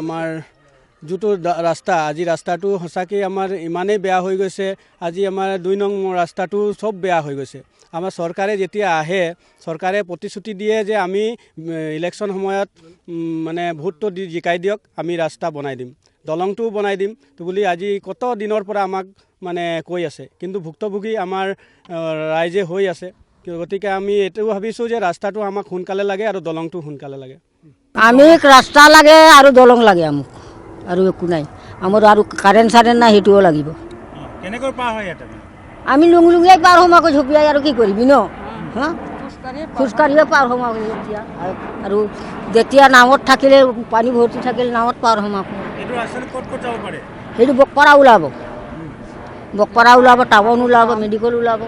আমাৰ যিটো ৰাস্তা আজি ৰাস্তাটো সঁচাকৈ আমাৰ ইমানেই বেয়া হৈ গৈছে আজি আমাৰ দুই নং ৰাস্তাটো চব বেয়া হৈ গৈছে। আমাৰ চৰকাৰে যেতিয়া আহে চৰকাৰে প্ৰতিশ্ৰুতি দিয়ে যে আমি ইলেকশ্যন সময়ত মানে ভোটটো দি জিকাই দিয়ক আমি ৰাস্তা বনাই দিম। দলংটোও বনাই দিম বুলি আজি কত দিনৰ পৰা আমাক মানে কৈ আছে। কিন্তু ভুক্তভোগী আমাৰ ৰাইজে হৈ আছে। গতিকে আমি এইটো ভাবিছোঁ যে ৰাস্তাটো আমাক সোনকালে লাগে আৰু দলংটো সোনকালে লাগে। আমি ৰাস্তা লাগে আৰু দলং লাগে আমাক আৰু একো নাই। আমাৰ আৰু কাৰেণ্ট চাৰেণ্ট নাই সেইটোও লাগিব। কেনেকৈ পাৰ হয় ইয়াতে আমি লুং লুঙিয়াই পাৰ হ'ম আকৌ ঝপিয়াই আৰু কি কৰিবি ন? হা? খোজকাঢ়িয়ে পাৰ হ'ম। আকৌ এতিয়া। আৰু যেতিয়া নাৱত থাকিলে পানী ভৰ্তি থাকিলে নাৱত পাৰ হ'ম আকৌ। সেইটো বকপাৰা ওলাব। বকপাৰা ওলাব টাউন ওলাব মেডিকেল ওলাব।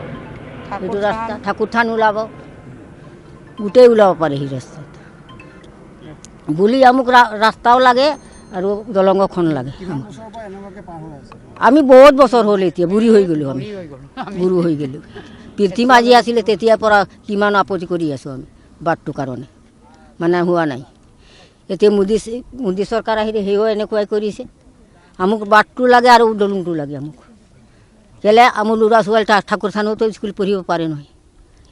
সেইটো ৰাস্তা ঠাকুৰথান ওলাব। গোটেই ওলাব পাৰে সেই ৰাস্তাত বুলি আমুক ৰা- ৰাস্তাও লাগে আৰু দলংখন লাগে। আমি বহুত বছৰ হ'ল এতিয়া বুঢ়ী হৈ গ'লোঁ আমি। বুঢ়ী হৈ গ'লোঁ। পৃথি মাজি আছিলে তেতিয়াৰ পৰা কিমান আপত্তি কৰি আছোঁ আমি বাটটোৰ কাৰণে। মানে হোৱা নাই। এতিয়া মোদী মোদী চৰকাৰ আহিলে সেও এনেকুৱাই কৰিছে। আমুক বাটটো লাগে আৰু দলংটো লাগে আমুক। কেলে আমাৰ ল'ৰা ছোৱালী ঠাকুৰ থানতো স্কুল পঢ়িব পাৰে নহয়।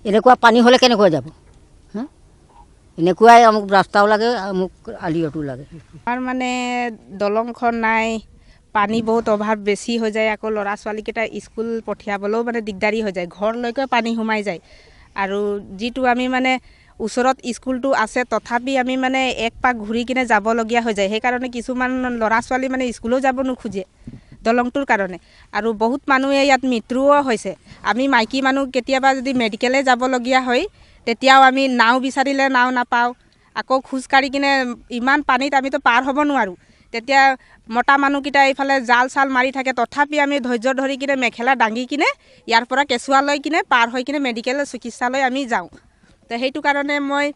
এনেকুৱা পানী হ'লে কেনেকৈ যাব? এনেকুৱাই আমাক ৰাস্তাও লাগে মোক আলিয়াটো লাগে। আমাৰ মানে দলংখন নাই পানী বহুত অভাৱ বেছি হৈ যায় আকৌ ল'ৰা ছোৱালীকেইটা স্কুল পঠিয়াবলৈও মানে দিগদাৰী হৈ যায় ঘৰলৈকে পানী সোমাই যায়। আৰু যিটো আমি মানে ওচৰত স্কুলটো আছে তথাপি আমি মানে এক পাক ঘূৰি কিনে যাবলগীয়া হৈ যায়। সেইকাৰণে কিছুমান ল'ৰা ছোৱালী মানে স্কুলো যাব নোখোজে দলংটোৰ কাৰণে। আৰু বহুত মানুহে ইয়াত মৃত্যুও হৈছে। আমি মাইকী মানুহ কেতিয়াবা যদি মেডিকেলে যাবলগীয়া হয় তেতিয়াও আমি নাও বিচাৰিলে নাও নাপাওঁ। আকৌ খোজকাঢ়ি কিনে ইমান পানীত আমিতো পাৰ হ'ব নোৱাৰোঁ। তেতিয়া মতা মানুহকেইটা এইফালে জাল চাল মাৰি থাকে। তথাপি আমি ধৈৰ্য ধৰি কিনে মেখেলা দাঙি কিনে ইয়াৰ পৰা কেঁচুৱা লৈ কিনে পাৰ হৈ কিনে মেডিকেল চিকিৎসালয় আমি যাওঁ। তো সেইটো কাৰণে মই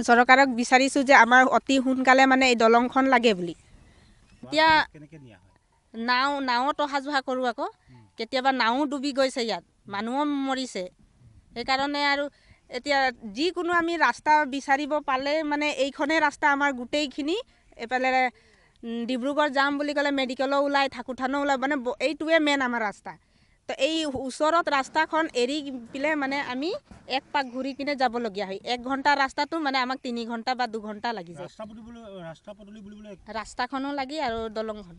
চৰকাৰক বিচাৰিছোঁ যে আমাৰ অতি সোনকালে মানে এই দলংখন লাগে বুলি। এতিয়া নাও নাৱত অহা যোৱা কৰোঁ আকৌ। কেতিয়াবা নাও ডুবি গৈছে ইয়াত। মানুহো মৰিছে। সেইকাৰণে আৰু এতিয়া যিকোনো আমি ৰাস্তা বিচাৰিব পালে মানে এইখনেই ৰাস্তা আমাৰ গোটেইখিনি। এইফালে ডিব্ৰুগড় যাম বুলি ক'লে মেডিকেলো ওলায় ঠাকুৰথানো ওলায় মানে এইটোৱে মেইন আমাৰ ৰাস্তা। তো এই ওচৰত ৰাস্তাখন এৰি পেলাই মানে আমি এক পাক ঘূৰি কিনে যাবলগীয়া হয়। এক ঘণ্টা ৰাস্তাটো মানে আমাক তিনি ঘণ্টা বা দুঘণ্টা লাগি যায়। ৰাস্তাখনো লাগে আৰু দলংখন।